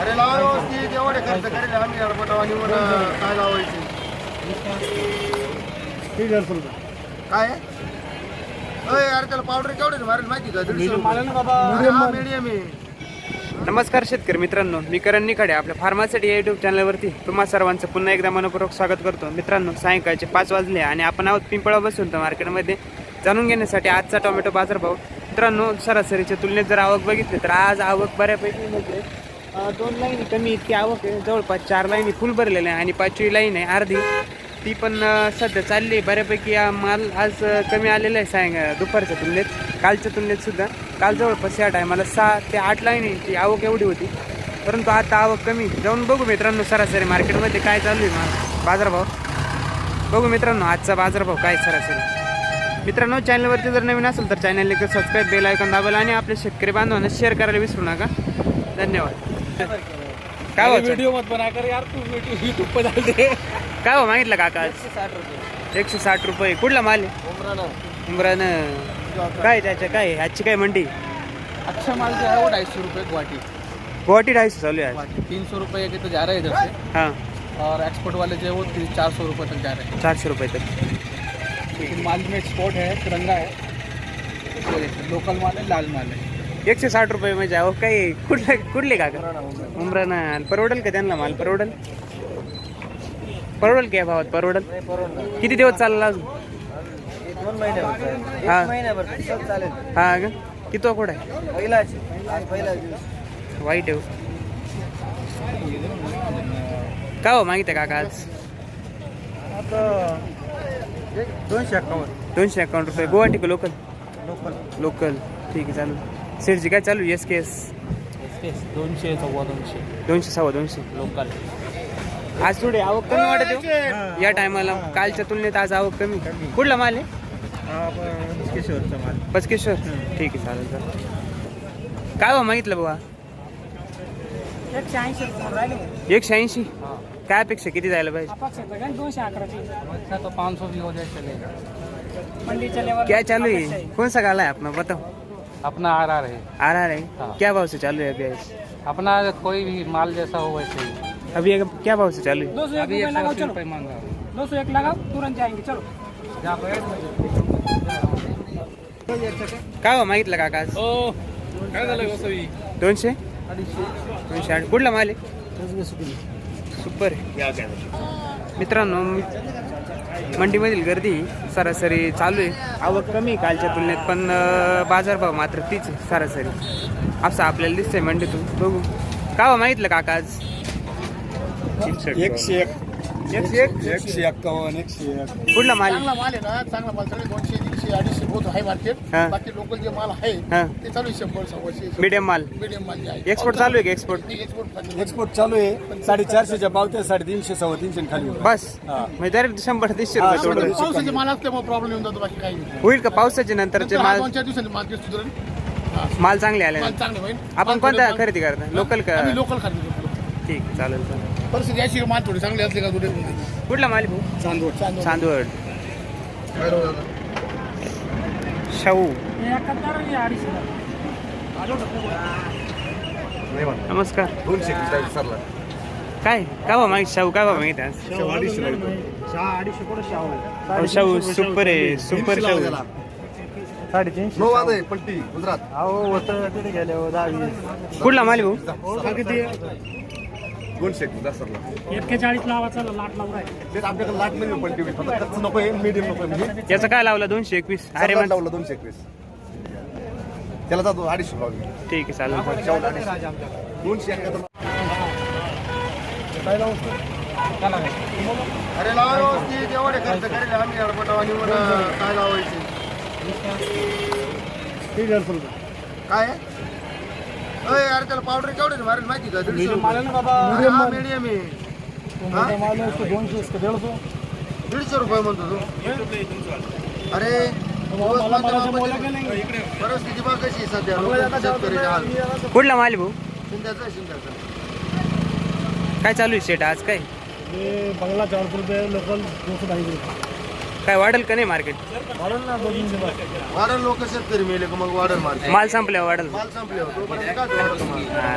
अरे लावा खर्च करेल आम्ही काय लावायचे? काय? अरे त्याला पावडर केवढे मारेल माहिती का? मीडियम आहे. नमस्कार शेतकरी मित्रांनो मी करण निखाडे आपल्या फार्मासिटी या युट्यूब चॅनलवरती तुम्हा सर्वांचं पुन्हा एकदा मनपूर्वक स्वागत करतो. मित्रांनो सायंकाळचे पाच वाजले आणि आपण आहोत पिंपळा बसून तर मार्केटमध्ये. जाणून घेण्यासाठी आजचा टोमॅटो बाजारभाव मित्रांनो सरासरीच्या तुलनेत जर आवक बघितली तर आज आवक बऱ्यापैकी म्हणजे दोन लाईनी कमी इतकी आवक आहे. जवळपास चार लाईनी फुल भरलेल्या आहे आणि पाचवी लाईन आहे अर्धी. ती पण सध्या चालली आहे. बऱ्यापैकी माल आज कमी आलेला आहे सायं दुपारच्या तुलनेत. कालच्या तुलनेत सुद्धा. काल जवळपास या टायमाला सहा ते आठ लाईनीची आवक एवढी होती. परंतु आता आवक कमी जाऊन बघू मित्रांनो सरासरी मार्केटमध्ये काय चालू आहे बाजारभाव. बघू मित्रांनो आजचा बाजारभाव काय सरासरी? मित्रांनो चॅनलवरती जर नवीन असेल तर चॅनल एक सबस्क्राईब बेल ऐकून दाबायला आणि आपल्या शेतकरी बांधवांना शेअर करायला विसरू नका. धन्यवाद. काय हो वीडियो मत बनाकर यार तू वीडियो यूट्यूब पे डाल दे. काय हो मागितलं काका आज? साठ रुपये. एकशे साठ रुपये. कुठला माल आहे? उमरानं. उमरान. काय त्याच्या काय आजची काय मंडी? अच्छा माल जो है वो ढाई सौ रुपये गुवाहाटी. गुवाहाटी ढाईशे चालू आहे आज. गुवाहाटी. तीन सौ रुपये के तो जा रहे हैं इधर से हां. और एक्सपोर्ट वाले जो है वो चार सौ रुपये तक जा रहे हैं चारशे रुपये तक. लेकिन माल में एक्सपोर्ट है तिरंगा है। लोकल माल है लाल माल है। एकशे साठ रुपये म्हणजे अहो काही कुठले कुठले काका उमरान परवडल का त्यांना माल परवडल परवडल काय भावात परवडल किती दिवस चालला अजून? दोन महिने हा. हा का? किती कुठं आहे? वाईट आहे हो. काय हो मागितलं काका आज? दोनशे अक्कावन्न दोनशे अकाउंट रुपये. गुवाहाटी का लोकल लोकल लोकल ठीक आहे चालू सेठजी काय चालू एस के एस दोनशे सव्वा दोनशे. दोनशे सव्वा दोनशे. लोकल आज थोडी आवक कमी वाटत हो. या टायमाला कालच्या तुलनेत आज आवक कमी. कुठला माल आहे? किशोरचा माल. पचकेश्वर ठीक आहे चालेल चालेल. काय हो मागितलं बाबा एकशे ऐंशी काय अपेक्षा? किती जायला पाहिजे? दोनशे अकराची. अच्छा तो पाँच सौ भी हो जाए चलेगा क्या चालू है? कौन सा गाला है अपना? बताओ। अपना आर आर है। आ रहा है? हाँ। क्या भाव से चालू है अभी? अपना कोई भी माल जैसा हो वैसे ही। अभी अगर क्या भाव से चालू है? दो सौ एक एक सौ लगाओ चलो मांगा। दो सौ एक लगाओ तुरंत जाएँगे चलो। काय हो मागितलं काका आज? ओ काय झालं सवी दोनशे दोनशे आठ कुठला माल आहे? सुपर मित्रांनो मंडीमधील गर्दी सरासरी चालू आहे. आवक कमी कालच्या तुलनेत पण बाजारभाव मात्र तीच सरासरी. असं आपल्याला दिसतंय मंडीतून. बघू. काय हो मागितलं काका आज? एकशे एक. एकशे एक. एकशे एक्कावन्न एकशे एक. कुठला माल चांगला माल आहे दोनशे अडीचशे होत आहे मार्केट हा. बाकी लोकल जे माल आहे हा. ते चालू आहे शंभर सव्वाशे मीडियम माल. मीडियम माल जे आहे. एक्सपोर्ट चालू आहे का एक्सपोर्ट एक्सपोर्ट एक्सपोर्ट चालू आहे. साडेचारशेच्या पावत्या साडेतीनशे सव्वा तीनशे खाली बस. हा. म्हणजे डायरेक्ट शंभर हा, रुपये शंभर. पावसाचे माल असल्यामुळे प्रॉब्लेम येऊन जातो बाकी काही नाही. होईल का पावसाच्या नंतरचे नंतर हा माल? दोन चार दिवसांनी मार्केट सुधारेल. हा, माल चांगले आले माल चांगले होईल. आपण थोडे- खरेदी करता? लोकल का? आम्ही लोकल खरेदी करतो. ठीक आहे, चालेल चालेल. परिस्थिती अशी माल थोडी चांगली असली का थोडे कुठला माल भाऊ? चांदवड. चांदवड. चांदवड. शाहू. हे नमस्कार. दोनशे सरला काय? काय भाव मागित शाहू काय भाव आज? सहा अडीचशे कुठं शाहू अहो, शाहू. सुपर आहे सुपर शाहू. साडेतीनशे आहे पट्टी गुजरात. अहो होतं तिथे गेले हो दहावी कुठला माल आहे भाऊ? दोनशे सरला एक्केचाळीस लावाचा लाट लावलाय तेच आपल्याकडे लाट नाही पट्टी फक्त खर्च नको आहे मीडियम नको आहे. म्हणजे याचा काय लावला? दोनशे एकवीस. अरे अरे वा. लावलं दोनशे एकवीस. त्याला जातो अडीचशे लावली ठीक आहे चालेल. चालेल. शेवट अडीचशे. दोनशे एकाहत्तर अरे लावा व्यवस्थित. एवढे खर्च करेल आम्ही अडपटाव आणि मला काय लावायचे? काय? अय अरे त्याला पावडर केवढे मारेल माहिती का? दीडशे मीडियम आहे. हा? दीडशे. रुपये म्हणतो तू. अरे परिस्थिती बघ कशी आहे सध्या? हाल. कुठला माल भाऊ? शिंद्याचं आहे, शिंद्याचं. काय चालू आहे शेट आज काय? बंगला चारशे रुपये लोकल दो सौ ढाई रुपये. काय वाढेल का नाही मार्केट वाढल लोक शेतकरी मेले का मग वाढल मार्केट माल संपल्यावर वाढेल. माल संपल्यावर. तोपर्यंत काय वाढल माल हा.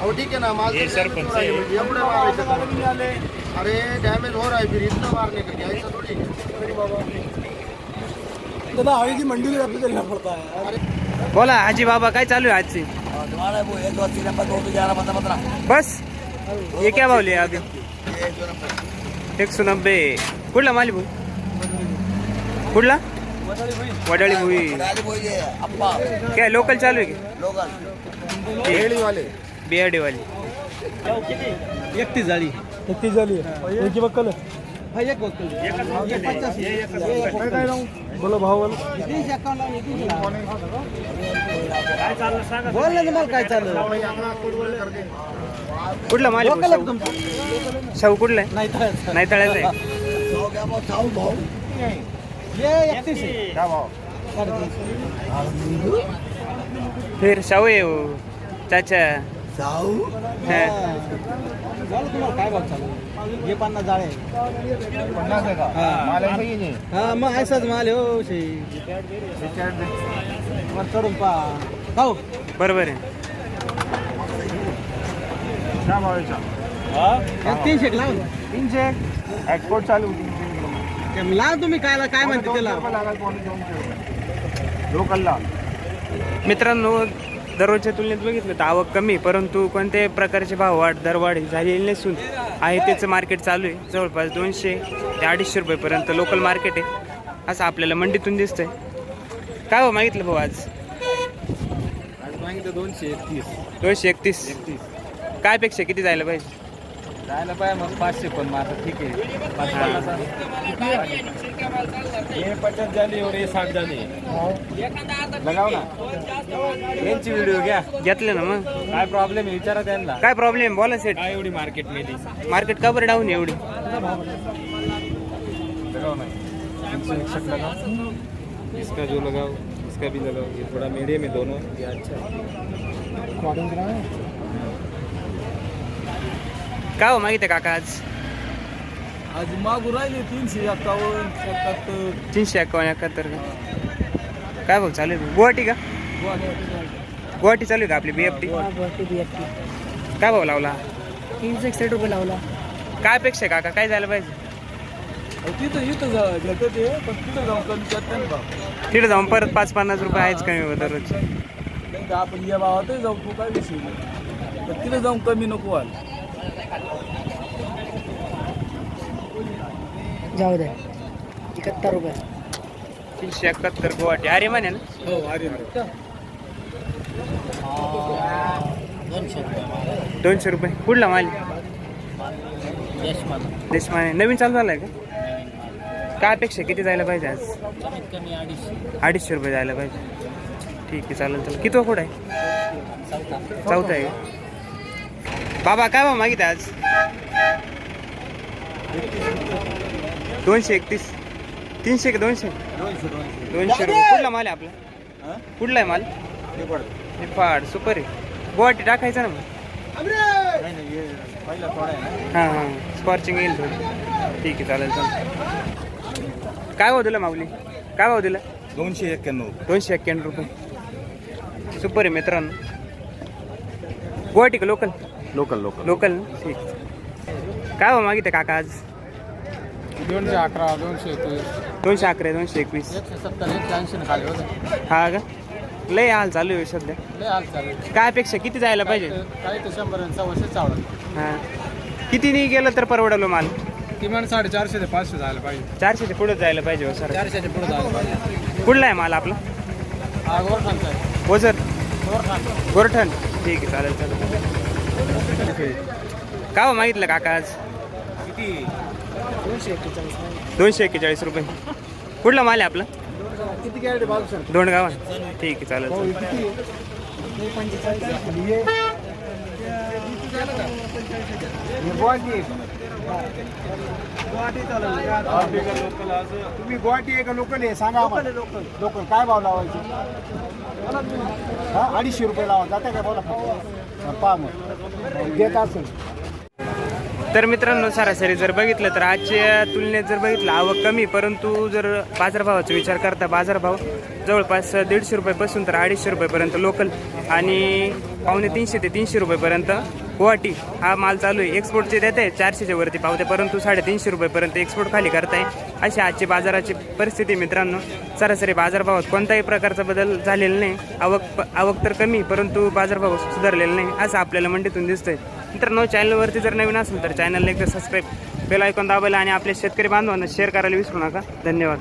अहो ठीक आहे ना माल तर हो है, एवढं का? अरे डॅमेज हो रहा है फिर इतना मारने का? क्या ऐसा थोड़ी दादा आगे की मंडी में आपको चलना पड़ता है बोला हाजी बाबा काय चालू आहे आजची? बस. ये क्या भाव लिया अभी एक सौ नब्बे कुठला माली भाऊ कुठला वडाळी भुई काय लोकल चालू आहे की खेळी वाली एकटी जाळी कितनी झाली एक ही बक्कल एक बोलो भाव बोल ना तुम्हाला काय चाललं कुठला माली भाऊ शाहू? कुठला आहे? नाही तळ्याचा आहे. फिर शाहू आहे वो. चाचा. हा. हे पन्नास जाळे पन्नास आहे का? हा. माल ऐसा ही नाही हा मग ऐसाच माल आहे हो शे वर चढून पा खाऊ बरोबर आहे. क्या भाव याचा एक तीनशे लाव. तीनशे. एक्सपोर्ट चालू लाव तुम्ही काय काय म्हणते त्याला लोकलला मित्रांनो दररोजच्या तुलनेत बघितलं तर आवक कमी परंतु कोणत्याही प्रकारचे भाव वाढ दरवाढ झालेली नसून आहे त्याचं मार्केट चालू आहे. जवळपास दोनशे ते अडीचशे रुपयेपर्यंत लोकल मार्केट आहे. असं आपल्याला मंडीतून दिसतंय. काय हो मागितलं भाऊ आज? आज मागितलं दोनशे एकतीस. दोनशे एकतीस. काय पेक्षा किती जायला पाहिजे? जायला पाहिजे मग पाचशे पण मग आता ठीक आहे. पाच पन्नास हे पचास झाली हे साठ झाली. लगाव ना. यांची व्हिडिओ घ्या. घेतलं ना मग? काय प्रॉब्लेम आहे? विचारा त्यांना. काय प्रॉब्लेम बोला सेट काय एवढी मार्केटमध्ये मार्केट का बरं डाऊन आहे एवढी? ना. इकसठ लगाओ इसका जो लगाओ इसका भी लगाओ. ये थोड़ा मीडियम है दोनों. ये अच्छा है काय हो मागितलं काका आज? आज मागू राहिले तीनशे एक्कावन्न सत्याहत्तर. तीनशे एकावन्न एकाहत्तर का? काय भाऊ चालू आहे? गुवाहाटी का? गुवाहाटी चालू आहे का आपली बीएफटी काय भाऊ लावला? तीनशे एकसष्ट रुपये लावला. काय अपेक्षा आहे काका? काय झालं पाहिजे? तिथं इथं घेतो ते पण तिथं जाऊन कमी करते ना भाव. तिथे जाऊन परत पाच पन्नास रुपये आहेच कमी होतं दररोज. नाही का आपण या भावातही जाऊ तू काय विषय नाही. पण तिथं जाऊन कमी नको व्हायला. जाऊ दे एकाहत्तर रुपये. तीनशे एकाहत्तर गुवाहाटी. अरे म्हणे ना? हो अरे दोनशे रुपये कुठला माल? देशमाने नवीन चालू झालाय का? काय अपेक्षा किती जायला पाहिजे आज? अडीचशे. रुपये जायला पाहिजे. ठीक आहे चालेल चालेल. किती कुठं आहे? चौथा. आहे का? बाबा काय बा मागित आज? दोनशे एकतीस. तीनशे का दोनशे? दोनशे रुपये. कुठला माल आहे आपला? कुठला आहे माल? निफाड. सुपर आहे. गुवाहाटी टाकायचं ना मग. हां हां स्कॉर्चिंग येईल थोडी. ठीक आहे चालेल चालेल. काय भाव दिला माऊली? काय भाव दिला? दोनशे एक्क्याण्णव. दोनशे एक्क्याण्णव रुपये. सुपर आहे मित्रांनो. गुवाहाटी का लोकल लोकल लोकल लोकल ना? ठीक. काय भाव मागितलं काका आज? दोनशे अकरा दोनशे एकवीस. दोनशे अकरा दोनशे एकवीस. एकशे सत्तर एकशे ऐंशी खाली होतं. हा का? लय हाल चालू आहे सध्या. लय हाल चालेल काय अपेक्षा? किती जायला पाहिजे? काही ते शंभर आणि सव्वाशे चावलं. हां. कितीने गेलं तर परवडलो माल? किमान साडेचारशे ते पाचशे जायला पाहिजे. चारशेच्या पुढे जायला पाहिजे हो सर. चारशेच्या पुढे जायला पाहिजे. कुठला आहे माल आपला? हा गोरखांचा आहे ओझर. गोरखान. गोरठण ठीक आहे चालेल चालेल. काय हो मागितलं काका आज? दोनशे एक्केचाळीस रुपये. कुठला माल आहे आपला? किती कॅरेट बाजू सर दोन गावा ठीक आहे चालेल तुम्ही गुवाहाटी आहे. का लोकल आहे सांगा आम्हाला. लोकल. लोकल काय भाव लावायचे? हा अडीचशे रुपये लावा. जाते काय बोला हा, पहा मग देत असेल. तर मित्रांनो सरासरी जर बघितलं तर आजच्या तुलनेत जर बघितलं आवक कमी परंतु जर बाजारभावाचा विचार करता बाजारभाव जवळपास दीडशे रुपयापासून तर अडीचशे रुपयेपर्यंत लोकल आणि पावणे तीनशे ते तीनशे रुपयेपर्यंत गुवाहाटी हा माल चालू आहे. एक्सपोर्टचे देत आहे चारशेच्या वरती पावते परंतु साडेतीनशे रुपयेपर्यंत एक्सपोर्ट खाली करताय. अशी आजची बाजाराची परिस्थिती मित्रांनो. सरासरी बाजारभावात कोणताही प्रकारचा बदल झालेला नाही. आवक आवक तर कमी परंतु बाजारभाव सुधारलेला नाही असं आपल्याला मंडीतून दिसतंय. मित्रांनो चॅनलवरती जर नवीन असेल तर चॅनलला एकदा सबस्क्राईब बेल ऐकून दाबायला आणि आपल्या शेतकरी बांधवांना शेअर करायला विसरू नका. धन्यवाद.